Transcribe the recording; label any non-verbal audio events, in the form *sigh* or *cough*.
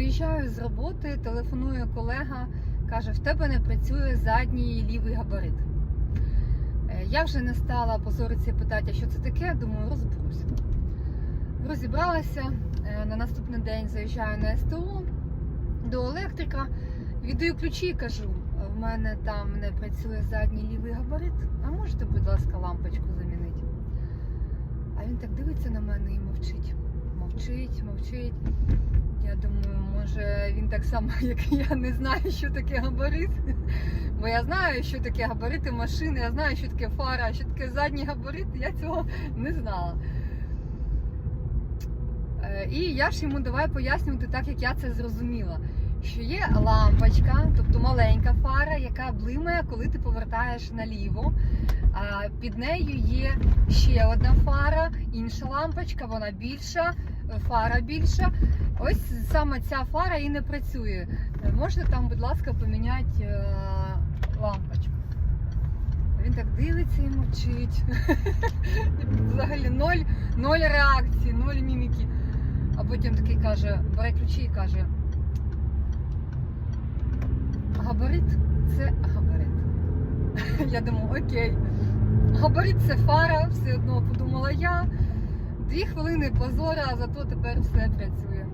Виїжджаю з роботи, телефонує колега, каже, в тебе не працює задній лівий габарит. Е, Я вже не стала позоритися питати, що це таке, думаю, розберуся. Розібралася, е, на наступний день заїжджаю на СТО до електрика, віддаю ключі і кажу, в мене там не працює задній лівий габарит, а можете, будь ласка, лампочку замінити? А він так дивиться на мене і мовчить. Мовчить, мовчить. Я думаю, може він так само, *laughs* як і я, не знає, що таке габарит. Бо я знаю, що таке габарити машини, я знаю, що таке фара, а що таке задній габарит, я цього не знала. Е, І я ж йому давай пояснювати так, як я це зрозуміла. Що є лампочка, тобто маленька фара, яка блимає, коли ти повертаєш наліво. А під нею є ще одна фара, інша лампочка, вона більша, фара більша. Ось саме ця фара і не працює. Можна там, будь ласка, поміняти е, лампочку. Він так дивиться і мовчить. *laughs* Взагалі ноль, ноль реакції, ноль міміки. А потім такий каже, бере ключі і каже. Габарит це габарит. *laughs* Я думаю, окей. Габарит це фара, все одно подумала я. Дві хвилини позора, а зато тепер все працює.